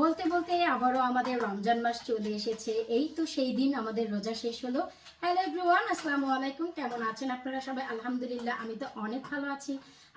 বলতে বলতে আবারও আমাদের রমজান মাস চলে এসেছে। এই তো সেই দিন আমাদের রোজা শেষ হলো। হ্যালো এভরিওয়ান আসসালামু আলাইকুম। কেমন আছেন আপনারা সবাই? আলহামদুলিল্লাহ, আমি তো অনেক ভালো আছি।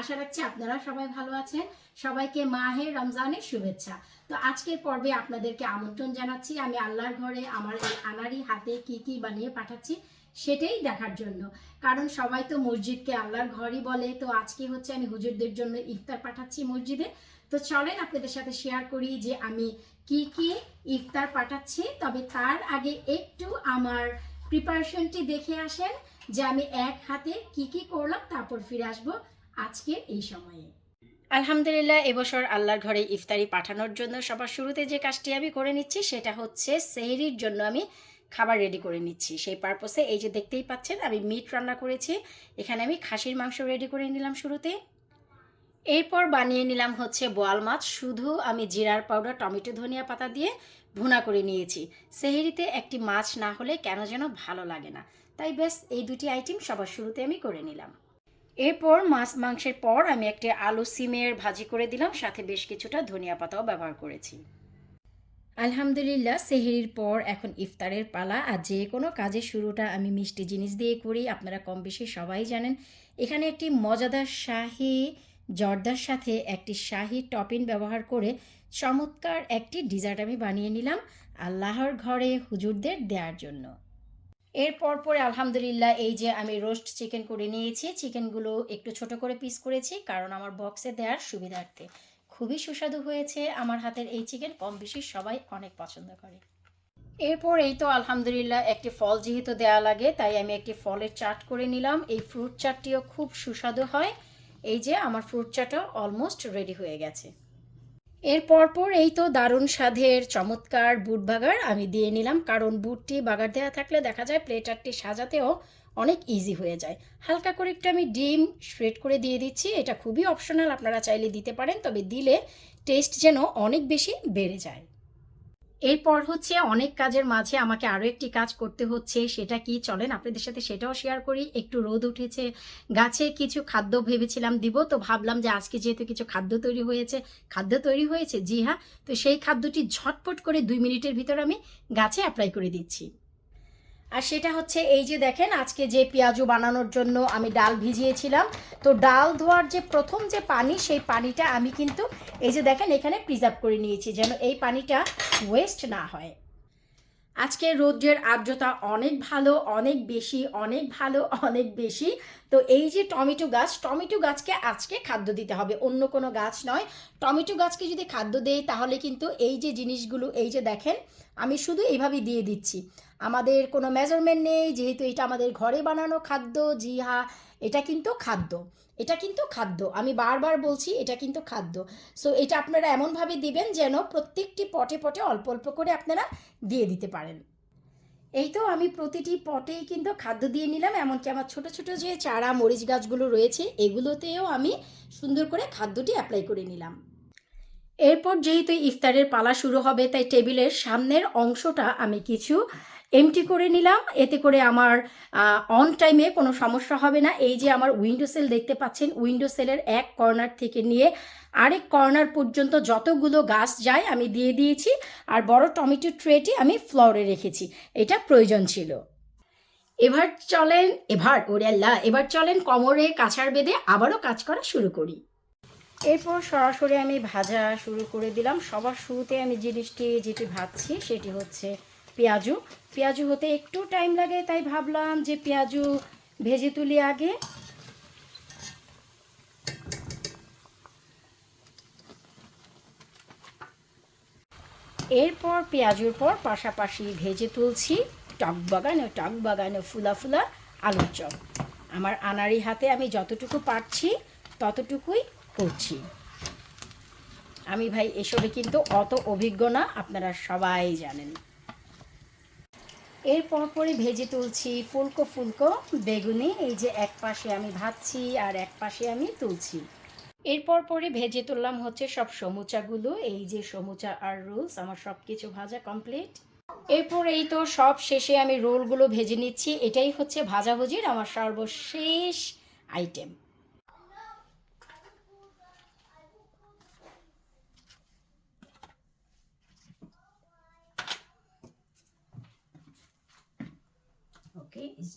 আশা রাখছি আপনারা সবাই ভালো আছেন। সবাইকে মাহে রমজানের শুভেচ্ছা। তো আজকের পর্বে আপনাদেরকে আমন্ত্রণ জানাচ্ছি। আমি আল্লাহর ঘরে আমার এই আনারি হাতে কি কি বানিয়ে পাঠাচ্ছি সেটাই দেখার জন্য। কারণ সবাই তো মসজিদকে আল্লাহর ঘরই বলে। তো আজকে হচ্ছে আমি হুজুরদের জন্য ইফতার পাঠাচ্ছি মসজিদে। তো চলেন আপনাদের সাথে শেয়ার করি যে আমি কি কি ইফতার পাঠাচ্ছি। তবে তার আগে একটু আমার প্রিপারেশনটি দেখে আসেন যে আমি এক হাতে কি কি করলাম, তারপর ফিরে আসব আজকের এই সময়ে। আলহামদুলিল্লাহ, এবছর আল্লাহর ঘরে ইফতারি পাঠানোর জন্য সবার শুরুতে যে কাজটি আমি করে নিচ্ছি, সেটা হচ্ছে সেহরির জন্য আমি খাবার রেডি করে নিচ্ছি। সেই পারপসে এই যে দেখতেই পাচ্ছেন, আমি মিট রান্না করেছি। এখানে আমি খাসির মাংস রেডি করে নিলাম শুরুতে। এরপর বানিয়ে নিলাম হচ্ছে বোয়াল মাছ। শুধু আমি জিরার পাউডার টমেটো, ধনিয়া পাতা দিয়ে ভুনা করে নিয়েছি। সেহেরিতে একটি মাছ না হলে কেন যেন ভালো লাগে না। তাই বেশ এই দুটি আইটেম সবার শুরুতে আমি করে নিলাম। এরপর মাছ মাংসের পর আমি একটি আলু সিমের ভাজি করে দিলাম। সাথে বেশ কিছুটা ধনিয়া পাতাও ব্যবহার করেছি। আলহামদুলিল্লাহ, সেহেরির পর এখন ইফতারের পালা। আর যে কোনো কাজের শুরুটা আমি মিষ্টি জিনিস দিয়ে করি, আপনারা কম বেশি সবাই জানেন। এখানে একটি মজাদার শাহি জর্দার সাথে একটি শাহি টপিন ব্যবহার করে চমৎকার একটি ডিজার্ট আমি বানিয়ে নিলাম আল্লাহর ঘরে হুজুরদের দেওয়ার জন্য। এরপর পরে আলহামদুলিল্লাহ, এই যে আমি রোস্ট চিকেন করে নিয়েছি, চিকেনগুলো একটু ছোট করে পিস করেছি, কারণ আমার বক্সে দেওয়ার সুবিধার্থে। খুবই সুস্বাদু হয়েছে। আমার হাতের এই চিকেন কম বেশি সবাই অনেক পছন্দ করে। এরপর এই তো আলহামদুলিল্লাহ একটি ফল যেহেতু দেওয়া লাগে, তাই আমি একটি ফলের চাট করে নিলাম। এই ফ্রুট চাটটিও খুব সুস্বাদু হয়। এই যে আমার ফ্রুট চাটও অলমোস্ট রেডি হয়ে গেছে। এর পরপর এই তো দারুণ স্বাদের চমৎকার বুট বাগার আমি দিয়ে নিলাম। কারণ বুটটি বাগার দেওয়া থাকলে দেখা যায় প্লেটারটি সাজাতেও অনেক ইজি হয়ে যায়। হালকা করে একটু আমি ডিম শ্রেড করে দিয়ে দিচ্ছি। এটা খুবই অপশনাল আপনারা চাইলে দিতে পারেন, তবে দিলে টেস্ট যেন অনেক বেশি বেড়ে যায়। এরপর হচ্ছে অনেক কাজের মাঝে আমাকে আরও একটি কাজ করতে হচ্ছে, সেটা কি? চলেন আপনাদের সাথে সেটাও শেয়ার করি। একটু রোদ উঠেছে, গাছে কিছু খাদ্য ভেবেছিলাম দিব, তো ভাবলাম যে আজকে যেহেতু কিছু খাদ্য তৈরি হয়েছে, খাদ্য তৈরি হয়েছে? জি হ্যাঁ তো সেই খাদ্যটি ঝটপট করে দুই মিনিটের ভিতর আমি গাছে অ্যাপ্লাই করে দিচ্ছি। আর সেটা হচ্ছে এই যে দেখেন, আজকে যে পেঁয়াজু বানানোর জন্য আমি ডাল ভিজিয়েছিলাম। তো ডাল ধোয়ার যে প্রথম যে পানি, সেই পানিটা আমি কিন্তু এই যে দেখেন, এখানে প্রিজার্ভ করে নিয়েছি যেন এই পানিটা ওয়েস্ট না হয়। আজকে রৌদ্রের আর্দ্রতা অনেক ভালো, অনেক বেশি, অনেক ভালো, অনেক বেশি। তো এই যে টমেটো গাছ, টমেটো গাছকে আজকে খাদ্য দিতে হবে, অন্য কোনো গাছ নয়। টমেটো গাছকে যদি খাদ্য দেই, তাহলে কিন্তু এই যে জিনিসগুলো, এই যে দেখেন, আমি শুধু এইভাবেই দিয়ে দিচ্ছি। আমাদের কোনো মেজারমেন্ট নেই, যেহেতু এটা আমাদের ঘরে বানানো খাদ্য জি হ্যাঁ এটা কিন্তু খাদ্য। এটা কিন্তু খাদ্য। আমি বারবার বলছি, এটা কিন্তু খাদ্য। সো এটা আপনারা এমনভাবে দিবেন যেন প্রত্যেকটি পটে পটে অল্প অল্প করে আপনারা দিয়ে দিতে পারেন। এই তো আমি প্রতিটি পটেই কিন্তু খাদ্য দিয়ে নিলাম, এমনকি আমার ছোট ছোট যে চারা, মরিচ গাছগুলো রয়েছে, এগুলোতেও আমি সুন্দর করে খাদ্যটি অ্যাপ্লাই করে নিলাম। এরপর যেহেতু ইফতারের পালা শুরু হবে, তাই টেবিলের সামনের অংশটা আমি কিছু এমটি করে নিলাম। এতে করে আমার অন টাইমে কোনো সমস্যা হবে না। এই যে আমার উইন্ডো সেল দেখতে পাচ্ছেন উইন্ডো সেলের এক কর্নার থেকে নিয়ে আরেক কর্নার পর্যন্ত যতগুলো গাছ যায় আমি দিয়ে দিয়েছি, আর বড় টমেটো ট্রেটি আমি ফ্লোরে রেখেছি, এটা প্রয়োজন ছিল। এবার চলেন, এবার, ওরে আল্লাহ, এবার চলেন কোমরে কাছার বেঁধে আবারও কাজ করা শুরু করি। এরপর সরাসরি আমি ভাজা শুরু করে দিলাম। সবার শুরুতে আমি জিনিসটি যেটি ভাজছি সেটি হচ্ছে পেঁয়াজু। পেঁয়াজু হতে একটু টাইম লাগে, তাই ভাবলাম যে পেঁয়াজু ভেজে তুলি আগে। এরপর পেঁয়াজের পর পাশাপাশি ভেজে তুলছি টক বাগান টক বাগান ফুলা ফুলা আলুর চপ। আমার আনারি হাতে আমি যতটুকু পারছি ততটুকুই করছি। আমি ভাই, এসবে কিন্তু অত অভিজ্ঞ না, আপনারা সবাই জানেন। এরপর পরে ভেজে তুলছি ফুলকো ফুলকো বেগুনি, এই যে এক পাশে আমি ভাজছি আর এক পাশে আমি তুলছি। এরপর পরে ভেজে তুললাম হচ্ছে সব সমুচাগুলো, এই যে সমুচা আর রোলস, আমার সব কিছু ভাজা কমপ্লিট এরপর এই তো সব শেষে আমি রোলগুলো ভেজে নিচ্ছি, এটাই হচ্ছে ভাজাভুজির আমার সর্বশেষ আইটেম ওকে it's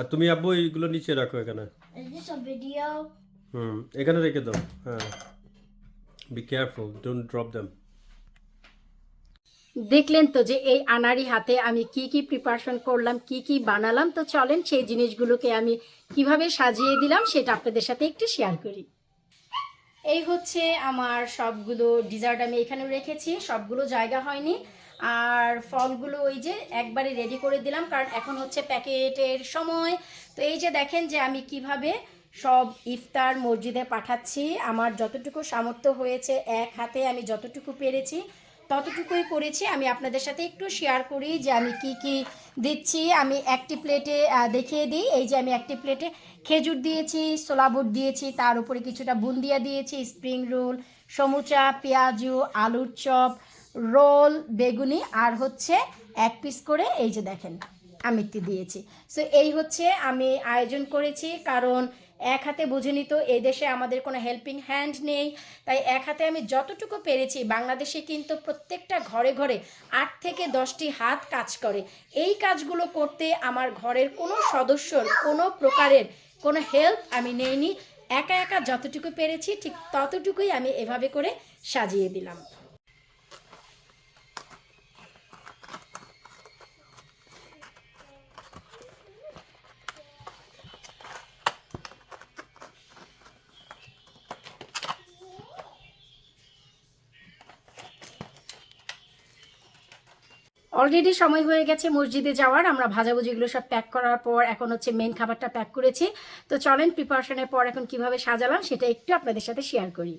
আর তুমি আব্বু এইগুলো নিচে রাখো এখানে। Is this a video? হুম এখানে রেখে দাও হ্যাঁ। Be careful don't drop them দেখলেন তো যে এই আনারি হাতে আমি কি কি প্রিপারেশন করলাম কি কি বানালাম তো চলেন সেই জিনিসগুলোকে আমি কীভাবে সাজিয়ে দিলাম সেটা আপনাদের সাথে একটু শেয়ার করি। এই হচ্ছে আমার সবগুলো ডিজার্ট আমি এখানে রেখেছি সবগুলো জায়গা হয়নি। আর ফলগুলো ওই যে একবারে রেডি করে দিলাম, কারণ এখন হচ্ছে প্যাকেটের সময়। তো এই যে দেখেন যে আমি কীভাবে সব ইফতার মসজিদে পাঠাচ্ছি, আমার যতটুকু সামর্থ্য হয়েছে, এক হাতে আমি যতটুকু পেরেছি, ততটুকুই করেছি। আমি আপনাদের সাথে একটু শেয়ার করি যে আমি কি কি দিচ্ছি। আমি একটি প্লেটে দেখিয়ে দিই। এই যে আমি একটি প্লেটে খেজুর দিয়েছি সোলাবুট দিয়েছি, তার উপরে কিছুটা বুন্দিয়া দিয়েছি স্প্রিং রোল সমুচা, পেঁয়াজু, আলুর চপ রোল, বেগুনি আর হচ্ছে এক পিস করে এই যে দেখেন আমিত্তি দিয়েছি। সো এই হচ্ছে আমি আয়োজন করেছি কারণ এক হাতে বুঝিনি তো এই দেশে আমাদের কোনো হেল্পিং হ্যান্ড নেই। তাই এক হাতে আমি যতটুকু পেরেছি বাংলাদেশে কিন্তু প্রত্যেকটা ঘরে ঘরে আট থেকে দশটি হাত কাজ করে। এই কাজগুলো করতে আমার ঘরের কোনো সদস্যর, কোনো প্রকারের কোনো হেল্প আমি নেইনি। একা একা যতটুকু পেরেছি ঠিক ততটুকুই আমি এভাবে করে সাজিয়ে দিলাম। অলরেডি সময় হয়ে গেছে মসজিদে যাওয়ার। আমরা ভাজাভুজিগুলো সব প্যাক করার পর এখন হচ্ছে মেন খাবারটা প্যাক করেছি। তো চলেন প্রিপারেশনের পর এখন কীভাবে সাজালাম সেটা একটু আপনাদের সাথে শেয়ার করি।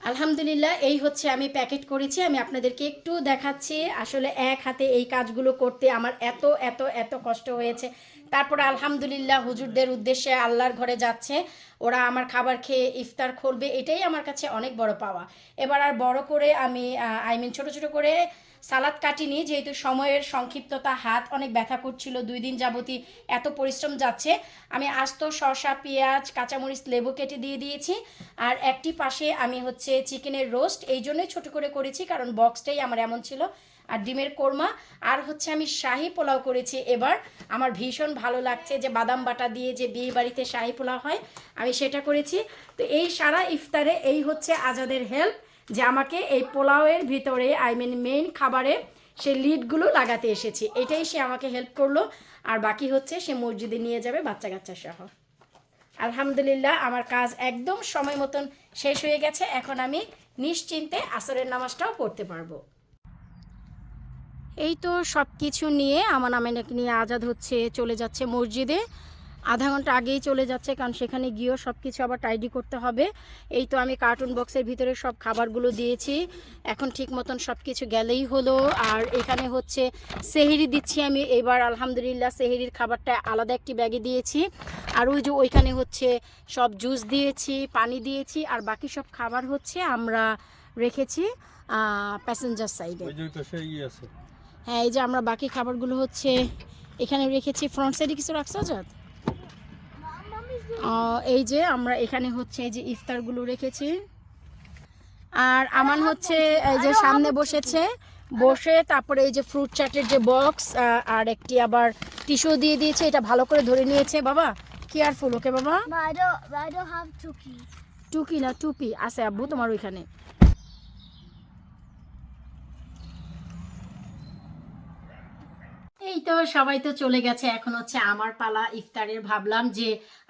আলহামদুলিল্লাহ, এই হচ্ছে আমি প্যাকেট করেছি। আমি আপনাদেরকে একটু দেখাচ্ছি। আসলে এক হাতে এই কাজগুলো করতে আমার এত এত এত কষ্ট হয়েছে। তারপরে আলহামদুলিল্লাহ হুজুরদের উদ্দেশ্যে আল্লাহর ঘরে যাচ্ছে। ওরা আমার খাবার খেয়ে ইফতার করবে, এটাই আমার কাছে অনেক বড় পাওয়া। এবার আর বড় করে আমি আই মিন ছোট ছোট করে সালাদ কাটিনি যেহেতু সময়ের সংক্ষিপ্ততা, হাত অনেক ব্যথা করছিল, দুই দিন যাবতই এত পরিশ্রম যাচ্ছে, আমি আস্ত শসা, পেঁয়াজ, কাঁচামরিচ, লেবু কেটে দিয়ে দিয়েছি। আর একটি পাশে আমি হচ্ছে চিকেনের রোস্ট, এই জন্যই ছোট করে করেছি, কারণ বক্সটাই আমার এমন ছিল। আর ডিমের কোরমা, আর হচ্ছে আমি শাহি পোলাও করেছি। এবার আমার ভীষণ ভালো লাগছে যে বাদাম বাটা দিয়ে যে বিয়ে বাড়িতে শাহি পোলাও হয়, আমি সেটা করেছি। তো এই সারা ইফতারে এই হচ্ছে আজাদের হেল্প যে আমাকে এই পোলাওয়ের ভিতরে আই মিন মেইন খাবারে সে লিডগুলো লাগাতে এসেছি। এটাই সে আমাকে হেল্প করল। আর বাকি হচ্ছে সে মসজিদে নিয়ে যাবে বাচ্চা কাচ্চা সহ। আলহামদুলিল্লাহ, আমার কাজ একদম সময় মতন শেষ হয়ে গেছে। এখন আমি নিশ্চিন্তে আসরের নামাজটাও পড়তে পারব। এই তো সব কিছু নিয়ে আমার আমেনাকে নিয়ে আজাদ হচ্ছে, চলে যাচ্ছে মসজিদে। আধা ঘণ্টা আগেই চলে যাচ্ছে কারণ সেখানে গিয়েও সব কিছু আবার টাইডি করতে হবে। এই তো আমি কার্টুন বক্সের ভিতরে সব খাবারগুলো দিয়েছি। এখন ঠিক মতন সব কিছু গেলেই হলো। আর এখানে হচ্ছে সেহেরি দিচ্ছি আমি। এবার আলহামদুলিল্লাহ সেহেরির খাবারটা আলাদা একটি ব্যাগে দিয়েছি। আর ওই যে ওইখানে হচ্ছে সব জুস দিয়েছি পানি দিয়েছি। আর বাকি সব খাবার হচ্ছে আমরা রেখেছি প্যাসেঞ্জার সাইডে ইয়ে হ্যাঁ এই যে আমরা বাকি খাবারগুলো হচ্ছে এখানে রেখেছি। ফ্রন্ট সাইডে কিছু রাখছো আহ, এই যে আমরা এখানে হচ্ছে এই যে ইফতারগুলো রেখেছি। আর আমার হচ্ছে এই যে সামনে বসেছে। বসে তারপরে এই যে ফ্রুট চাটের যে বক্স আর একটি আবার টিস্যু দিয়ে দিয়েছে। এটা ভালো করে ধরে নিয়েছে। বাবা কেয়ারফুল ওকে বাবা. টুকি না টুপি আছে আব্বু তোমার ওইখানে এই তো সবাই তো চলে গেছে। এখন হচ্ছে আমার পালা ইফতারের ভাবলাম যে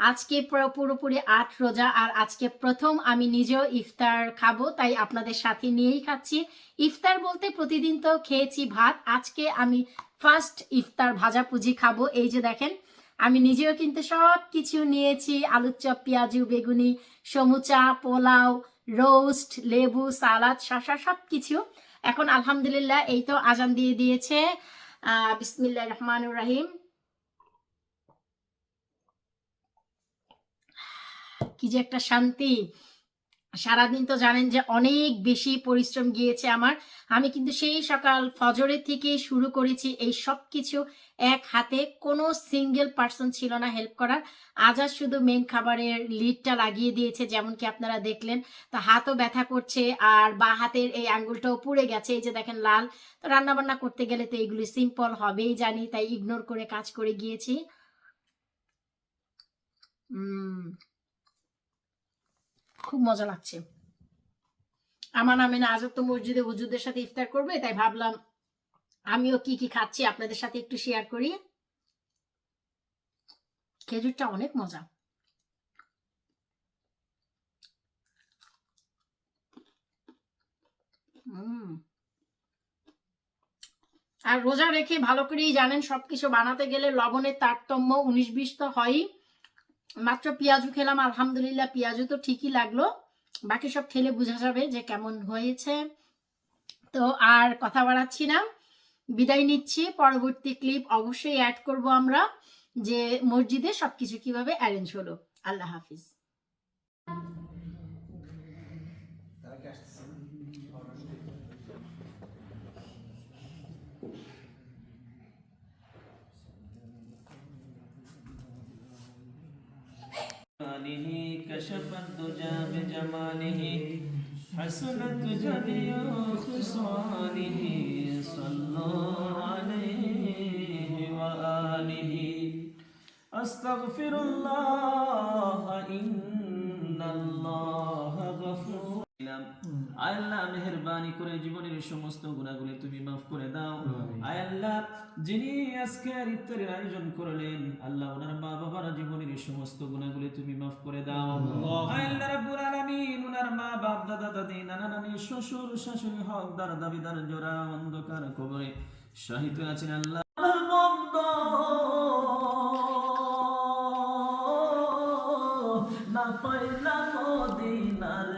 আজকে পুরোপুরি আট রোজা আর আজকে প্রথম আমি নিজেও ইফতার খাব, তাই আপনাদের সাথে নিয়েই খাচ্ছি। ইফতার বলতে প্রতিদিন তো খেয়েছি ভাত, আজকে আমি ফার্স্ট ইফতার ভাজাপুজি খাব। এই যে দেখেন, আমি নিজেও কিন্তু সব কিছু নিয়েছি, আলুর চপ, পেঁয়াজু, বেগুনি, সমুচা, পোলাও রোস্ট লেবু, সালাদ, শসা সব কিছু এখন আলহামদুলিল্লাহ এই তো আজান দিয়ে দিয়েছে। আহ বিসমিল্লাহ রহমানুর রাহিম। কি যে একটা শান্তি। সারাদিন তো জানেন যে অনেক বেশি পরিশ্রম গিয়েছে আমার। আমি কিন্তু সেই সকাল ফজরের থেকে শুরু করেছি এই সব কিছু এক হাতে। কোনো সিঙ্গেল পার্সন ছিল না হেল্প করার। আজাদ শুধু মেন খাবারের লিডটা লাগিয়ে দিয়েছে যেমন কি আপনারা দেখলেন। তো হাতও ব্যথা করছে আর বা হাতের এই আঙ্গুলটাও পুড়ে গেছে এই যে দেখেন লাল। তো রান্না বান্না করতে গেলে তো এগুলি সিম্পল হবেই জানি তাই ইগনোর করে কাজ করে গিয়েছি। উম, খুব মজা লাগছে। আমার নামে না আজব তো মসজিদে হুজুরদের সাথে ইফতার করবে, তাই ভাবলাম আমিও কি কি খাচ্ছি আপনাদের সাথে একটু শেয়ার করি। খেজুরটা অনেক মজা। আর রোজা রেখে ভালো করেই জানেন, সবকিছু বানাতে গেলে লবণের তারতম্য উনিশ বিশ তো হয়ই। মাত্র পেঁয়াজু খেলাম, আলহামদুলিল্লাহ পেঁয়াজু তো ঠিকই লাগল। বাকি সব খেলে বোঝা যাবে যে কেমন হয়েছে। তো আর কথা বাড়াচ্ছি না, বিদায় নিচ্ছি। পরবর্তী ক্লিপ অবশ্যই অ্যাড করব আমরা, যে মসজিদে সবকিছু কীভাবে অ্যারেঞ্জ হলো। আল্লাহ হাফিজ। جماله كشف الدجى بجماله حسنت جميع خصاله صلوا عليه وآله. أستغفر الله إن الله غفور আল্লাহ মেহরবানি করে জীবনের সমস্ত গুণাগুলি তুমি মাফ করে দাও। আল্লাহ যিনি আজকের ইফতারের আয়োজন করলেন আল্লাহ ওনার মা বাবার জীবনের সমস্ত গুণাগুলি তুমি মাফ করে দাও। আল্লাহ রাব্বুল আলামিন ওনার মা বাপ দাদা দাদি নানা নানি শ্বশুর শাশুড়ি হক দার দাবিদার জোড়া অন্ধকার কবরে শাহিদ আছেন আল্লাহ। না পাইলাম গন্ধ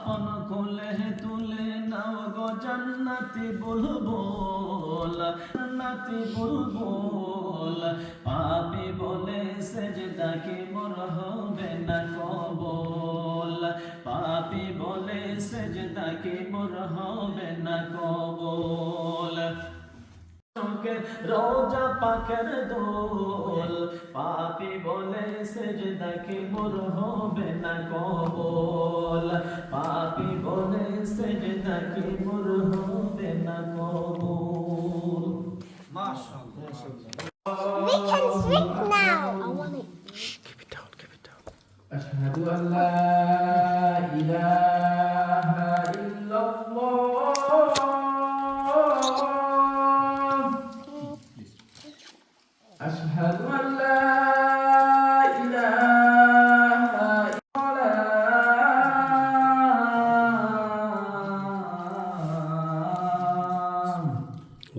আপন কোলে তুলে নাও গো জান্নাতি বুলবুল জান্নাতি বুলবুল। পাপি বলে সেজদাকে মোর হবে না কবল? পাপি বলে সেজদাকে মোর হবে না কবল? রোজা পাখের দোল বলে সেজদাকে মোর হবে না কবল। পাপি বলে সেজদাকে মোর হবে না কবল। We